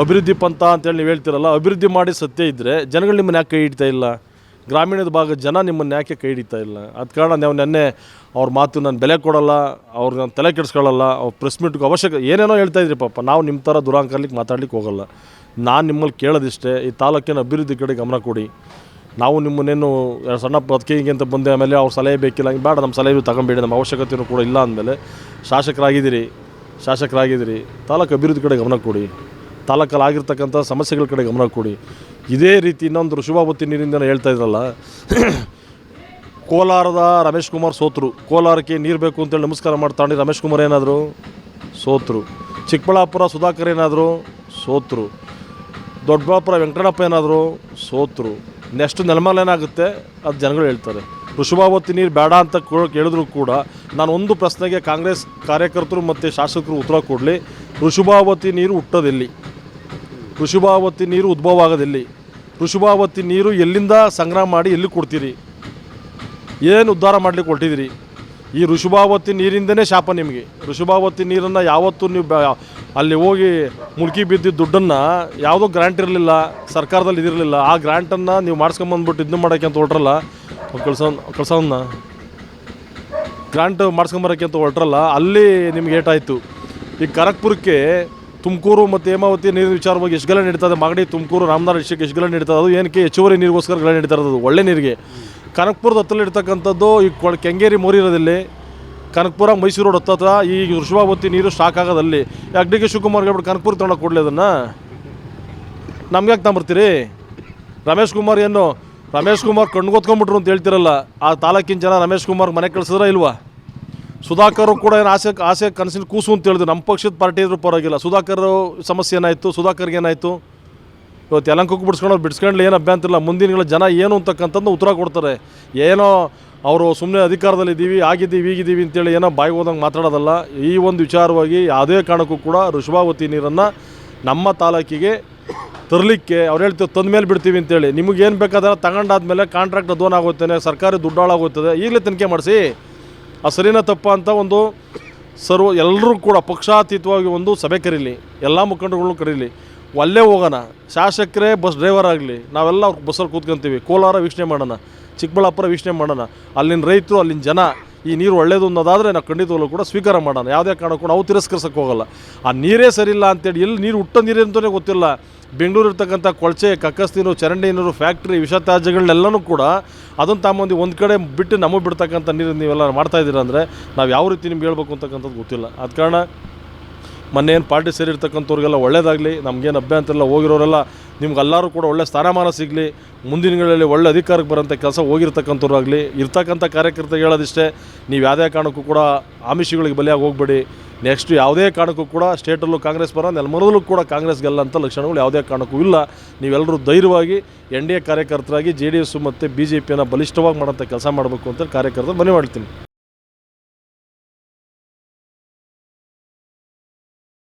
ಅಭಿವೃದ್ಧಿ ಪಂಥ ಅಂತೇಳಿ ನೀವು ಹೇಳ್ತಿರಲ್ಲ, ಅಭಿವೃದ್ಧಿ ಮಾಡಿ ಸತ್ಯ ಇದ್ದರೆ ಜನಗಳು ನಿಮ್ಮನ್ನು ಯಾಕೆ ಕೈ ಹಿಡಿತಾ ಇಲ್ಲ? ಗ್ರಾಮೀಣದ ಭಾಗದ ಜನ ನಿಮ್ಮನ್ನು ಯಾಕೆ ಕೈ ಹಿಡಿತಾ ಇಲ್ಲ? ಅದ ಕಾರಣ ನಾವು ನೆನ್ನೆ ಅವ್ರ ಮಾತು ನಾನು ಬೆಲೆ ಕೊಡಲ್ಲ, ಅವ್ರು ನಾನು ತಲೆ ಕೆಡಿಸ್ಕೊಳ್ಳಲ್ಲ, ಅವ್ರು ಪ್ರೆಸ್ ಮೀಟ್ಗೆ ಅವಶ್ಯಕ, ಏನೇನೋ ಹೇಳ್ತಾ ಇದ್ರಿ ಪಾಪ, ನಾವು ನಿಮ್ಮ ಥರ ದುರಾಂಕರ್ಲಿಕ್ಕೆ ಮಾತಾಡ್ಲಿಕ್ಕೆ ಹೋಗಲ್ಲ. ನಾನು ನಿಮ್ಮಲ್ಲಿ ಕೇಳೋದಿಷ್ಟೇ, ಈ ತಾಲೂಕಿನ ಅಭಿವೃದ್ಧಿ ಕಡೆ ಗಮನ ಕೊಡಿ. ನಾವು ನಿಮ್ಮನ್ನೇನು ಸಣ್ಣ ಬದುಕಿಗೆ ಅಂತ ಬಂದೆ ಆಮೇಲೆ ಅವ್ರ ಸಲಹೆ ಬೇಕಿಲ್ಲ, ಹಿಂಗೆ ಬೇಡ ನಮ್ಮ ಸಲಹೆ ತಗೊಂಬೇಡಿ ನಮ್ಮ ಅವಶ್ಯಕತೆಯೂ ಕೂಡ ಇಲ್ಲ ಅಂದಮೇಲೆ ಶಾಸಕರಾಗಿದ್ದೀರಿ ಶಾಸಕರಾಗಿದ್ದೀರಿ, ತಾಲೂಕು ಅಭಿವೃದ್ಧಿ ಕಡೆ ಗಮನ ಕೊಡಿ. ತಾಲೂಕಲ್ಲಿ ಆಗಿರ್ತಕ್ಕಂಥ ಸಮಸ್ಯೆಗಳ ಕಡೆ ಗಮನ ಕೊಡಿ. ಇದೇ ರೀತಿ ಇನ್ನೊಂದು ಋಷಭಾವತಿ ನೀರಿಂದನೇ ಹೇಳ್ತಾ ಇದ್ರಲ್ಲ, ಕೋಲಾರದ ರಮೇಶ್ ಕುಮಾರ್ ಸೋತರು. ಕೋಲಾರಕ್ಕೆ ನೀರು ಬೇಕು ಅಂತೇಳಿ ನಮಸ್ಕಾರ ಮಾಡ್ತಾಂಡಿ ರಮೇಶ್ ಕುಮಾರ್ ಏನಾದರು? ಸೋತರು. ಚಿಕ್ಕಬಳ್ಳಾಪುರ ಸುಧಾಕರ್ ಏನಾದರು? ಸೋತರು. ದೊಡ್ಡಬಳ್ಳಾಪುರ ವೆಂಕಟಪ್ಪ ಏನಾದರು? ಸೋತರು. ನೆಕ್ಸ್ಟ್ ನೆಲಮಾಲ ಏನಾಗುತ್ತೆ? ಅದು ಜನಗಳು ಹೇಳ್ತಾರೆ. ಋಷಭಾವತಿ ನೀರು ಬೇಡ ಅಂತ ಕೇಳಿದ್ರು ಕೂಡ ನಾನು ಒಂದು ಪ್ರಶ್ನೆಗೆ ಕಾಂಗ್ರೆಸ್ ಕಾರ್ಯಕರ್ತರು ಮತ್ತು ಶಾಸಕರು ಉತ್ತರ ಕೊಡಲಿ. ಋಷಭಾವತಿ ನೀರು ಹುಟ್ಟೋದೆಲ್ಲಿ. ಋಷಭಾವತಿ ನೀರು ಉದ್ಭವ ಆಗೋದೆಲ್ಲಿ ಋಷಭಾವತಿ ನೀರು ಎಲ್ಲಿಂದ ಸಂಗ್ರಹ ಮಾಡಿ ಎಲ್ಲಿ ಕೊಡ್ತೀರಿ? ಏನು ಉದ್ಧಾರ ಮಾಡಲಿಕ್ಕೆ ಹೊರಟಿದ್ದೀರಿ? ಈ ಋಷಭಾವತಿ ನೀರಿಂದನೇ ಶಾಪ ನಿಮಗೆ. ಋಷಭಾವತಿ ನೀರನ್ನು ಯಾವತ್ತೂ ನೀವು ಅಲ್ಲಿ ಹೋಗಿ ಮುಲ್ಕಿ ಬಿದ್ದಿದ್ದ ದುಡ್ಡನ್ನು ಯಾವುದೋ ಗ್ರ್ಯಾಂಟ್ ಇರಲಿಲ್ಲ, ಸರ್ಕಾರದಲ್ಲಿ ಇದಿರಲಿಲ್ಲ. ಆ ಗ್ರ್ಯಾಂಟನ್ನು ನೀವು ಮಾಡ್ಸ್ಕೊಂಬಂದ್ಬಿಟ್ಟು ಇದನ್ನ ಮಾಡೋಕ್ಕೆ ಅಂತ ಹೊರಟ್ರಲ್ಲ? ಕಳ್ಸೋ ಕಳ್ಸೋನ್ನ ಗ್ರ್ಯಾಂಟ್ ಮಾಡಿಸ್ಕೊಂಬರೋಕ್ಕೆ ಅಂತ ಹೊರಟ್ರಲ್ಲ? ಅಲ್ಲಿ ನಿಮ್ಗೆ ಏಟಾಯಿತು. ಈ ಖರಗ್ಪುರಕ್ಕೆ ತುಮಕೂರು ಮತ್ತು ಹೇಮಾವತಿ ನೀರಿನ ವಿಚಾರವಾಗಿ ಎಷ್ಟು ಗಲ ನಡೀತದೆ ಮಾಗಡಿ, ತುಮಕೂರು ರಾಮನಾಥ ಡಿಸ್ಟ್ರಿಕ್ಟ್ ಎಷ್ಟು ಗಲ ನಡೀತದೆ ಅದು ಏನಕ್ಕೆ ಹೆಚ್ಚುವರಿ ನೀರಿಗೋಸ್ಕರ ಗಲ ನಡೀತಾ ಇರೋದು? ಒಳ್ಳೆ ನೀರಿಗೆ. ಕನಕಪುರದ ಹತ್ತಲ್ಲಿ ಇರ್ತಕ್ಕಂಥದ್ದು ಈ ಕೊಳ ಕೆಂಗೇರಿ ಮೋರಿರೋದಲ್ಲಿ ಕನಕಪುರ, ಮೈಸೂರು ರೋಡ್ ಹತ್ತತ್ರ ಈ ವೃಷಭಾವತಿ ನೀರು ಸ್ಟಾಕ್ ಆಗೋದಲ್ಲಿ ಯಾಕೆ ಡಿ ಕೆ ಶಿವಕುಮಾರ್ಗೆ ಹೇಳ್ಬಿಟ್ಟು ಕನಕಪುರ ತೊಗೊಂಡೋಗಿ ಕೊಡಲಿ ಅದನ್ನು. ನಮ್ಗೆ ಯಾಕೆ ತಗೊಂಬರ್ತೀರಿ? ರಮೇಶ್ ಕುಮಾರ್ ಏನು? ರಮೇಶ್ ಕುಮಾರ್ ಕಣ್ಗೊತ್ಕೊಂಡ್ಬಿಟ್ರು ಅಂತ ಹೇಳ್ತಿರಲ್ಲ. ಆ ತಾಲೂಕಿನ ಜನ ರಮೇಶ್ ಕುಮಾರ್ ಮನೆ ಕಳ್ಸಿದ್ರ ಇಲ್ವಾ? ಸುಧಾಕರ್ ಕೂಡ ಏನು ಆಸೆ ಆಸೆ ಕನಸಿನ ಕೂಸು ಅಂತ ಹೇಳಿದ್ರು. ನಮ್ಮ ಪಕ್ಷದ ಪಾರ್ಟಿ ಇದ್ರೂ ಪರವಾಗಿಲ್ಲ. ಸುಧಾಕರ್ ಸಮಸ್ಯೆ ಏನಾಯಿತು? ಸುಧಾಕರ್ಗೆ ಏನಾಯಿತು? ಇವತ್ತು ಯಲಂಕಕ್ಕೆ ಬಿಡಿಸ್ಕೊಂಡು ಬಿಡಿಸ್ಕೊಂಡ್ಲಿ ಏನು ಅಭ್ಯಂತರ ಇಲ್ಲ. ಮುಂದಿನ ಜನ ಏನು ಅಂತಕ್ಕಂಥದ್ದು ಉತ್ತರ ಕೊಡ್ತಾರೆ. ಏನೋ ಅವರು ಸುಮ್ಮನೆ ಅಧಿಕಾರದಲ್ಲಿ ಇದ್ದೀವಿ ಆಗಿದ್ದೀವಿ ಈಗಿದ್ದೀವಿ ಅಂತೇಳಿ ಏನೋ ಬಾಯಿ ಹೋದಂಗೆ ಮಾತಾಡೋದಲ್ಲ. ಈ ಒಂದು ವಿಚಾರವಾಗಿ ಯಾವುದೇ ಕಾರಣಕ್ಕೂ ಕೂಡ ಋಷಭಾವತಿ ನೀರನ್ನು ನಮ್ಮ ತಾಲೂಕಿಗೆ ತರಲಿಕ್ಕೆ ಅವ್ರು ಹೇಳ್ತೀವಿ ತಂದ ಮೇಲೆ ಬಿಡ್ತೀವಿ ಅಂತೇಳಿ. ನಿಮಗೇನು ಬೇಕಾದ್ರೆ ತಗೊಂಡಾದ್ಮೇಲೆ ಕಾಂಟ್ರಾಕ್ಟ್ ದೋನ್ ಆಗುತ್ತೇನೆ ಸರ್ಕಾರಿ ದುಡ್ಡು ಹಾಳಾಗೋಗ್ತದೆ ಈಗಲೇ ತನಿಖೆ ಮಾಡಿಸಿ. ಆ ಸರಿನ ತಪ್ಪ ಅಂತ ಒಂದು ಸರ್ವ ಎಲ್ಲರೂ ಕೂಡ ಪಕ್ಷಾತೀತವಾಗಿ ಒಂದು ಸಭೆ ಕರೀಲಿ, ಎಲ್ಲ ಮುಖಂಡರುಗಳು ಕರೀಲಿ. ಅಲ್ಲೇ ಹೋಗೋಣ. ಶಾಸಕರೇ ಬಸ್ ಡ್ರೈವರ್ ಆಗಲಿ, ನಾವೆಲ್ಲ ಬಸ್ಸಲ್ಲಿ ಕೂತ್ಕೊಂತೀವಿ. ಕೋಲಾರ ವೀಕ್ಷಣೆ ಮಾಡೋಣ, ಚಿಕ್ಕಬಳ್ಳಾಪುರ ವೀಕ್ಷಣೆ ಮಾಡೋಣ. ಅಲ್ಲಿನ ರೈತರು, ಅಲ್ಲಿನ ಜನ ಈ ನೀರು ಒಳ್ಳೇದು ಅನ್ನೋದಾದರೆ ನಾವು ಖಂಡಿತವಾಗ್ಲೂ ಕೂಡ ಸ್ವೀಕಾರ ಮಾಡೋಣ. ಯಾವುದೇ ಕಾರಣಕ್ಕೂ ನಾವು ತಿರಸ್ಕರಿಸಕ್ಕೆ ಹೋಗಲ್ಲ. ಆ ನೀರೇ ಸರಿಯಿಲ್ಲ ಅಂತೇಳಿ ಎಲ್ಲಿ ನೀರು ಹುಟ್ಟ ನೀರೇ ಅಂತಲೇ ಗೊತ್ತಿಲ್ಲ. ಬೆಂಗಳೂರು ಇರ್ತಕ್ಕಂಥ ಕೊಳಚೆ ಕಕ್ಕಸ್ ಚರಂಡಿನೂರು ಚರಂಡಿ ಫ್ಯಾಕ್ಟ್ರಿ ವಿಷ ತ್ಯಾಜ್ಯಗಳನ್ನೆಲ್ಲನೂ ಕೂಡ ಅದನ್ನು ತಾಂಬಂದು ಒಂದು ಕಡೆ ಬಿಟ್ಟು ನಮಗೆ ಬಿಡ್ತಕ್ಕಂಥ ನೀರು ನೀವೆಲ್ಲ ಮಾಡ್ತಾಯಿದ್ದೀರ ಅಂದರೆ ನಾವು ಯಾವ ರೀತಿ ನಿಮ್ಗೆ ಹೇಳ್ಬೇಕು ಅಂತಕ್ಕಂಥದ್ದು ಗೊತ್ತಿಲ್ಲ. ಆದ ಕಾರಣ ಮೊನ್ನೆ ಏನು ಪಾರ್ಟಿ ಸೇರಿರ್ತಕ್ಕಂಥವ್ರಿಗೆಲ್ಲ ಒಳ್ಳೇದಾಗಲಿ, ನಮಗೇನು ಅಭ್ಯಂತರಲ್ಲ ಹೋಗಿರೋರೆಲ್ಲ, ನಿಮ್ಗೆಲ್ಲರೂ ಕೂಡ ಒಳ್ಳೆ ಸ್ಥಾನಮಾನ ಸಿಗಲಿ, ಮುಂದಿನ ದಿನಗಳಲ್ಲಿ ಒಳ್ಳೆ ಅಧಿಕಾರಕ್ಕೆ ಬರೋಂಥ ಕೆಲಸ ಹೋಗಿರ್ತಕ್ಕಂಥವ್ರು ಆಗಲಿ ಇರ್ತಕ್ಕಂಥ ಕಾರ್ಯಕರ್ತರಿಗೆ ಹೇಳೋದಿಷ್ಟೇ, ನೀವು ಯಾವುದೇ ಕಾರಣಕ್ಕೂ ಕೂಡ ಆಮಿಷಗಳಿಗೆ ಬಲಿಯಾಗಿ ಹೋಗ್ಬೇಡಿ. ನೆಕ್ಸ್ಟು ಯಾವುದೇ ಕಾರಣಕ್ಕೂ ಕೂಡ ಸ್ಟೇಟಲ್ಲೂ ಕಾಂಗ್ರೆಸ್ ಬರೋ ನೆಲಮರದಲ್ಲೂ ಕೂಡ ಕಾಂಗ್ರೆಸ್ ಗೆಲ್ಲಂಥ ಲಕ್ಷಣಗಳು ಯಾವುದೇ ಕಾರಣಕ್ಕೂ ಇಲ್ಲ. ನೀವೆಲ್ಲರೂ ಧೈರ್ಯವಾಗಿ ಎನ್ ಡಿ ಎ ಕಾರ್ಯಕರ್ತರಾಗಿ, ಜೆ ಡಿ ಎಸ್ ಮತ್ತು ಬಿ ಜೆ ಪಿಯನ್ನು ಬಲಿಷ್ಠವಾಗಿ ಮಾಡೋಂಥ ಕೆಲಸ ಮಾಡಬೇಕು ಅಂತ ಕಾರ್ಯಕರ್ತರು ಮನವಿ ಮಾಡ್ತೀನಿ.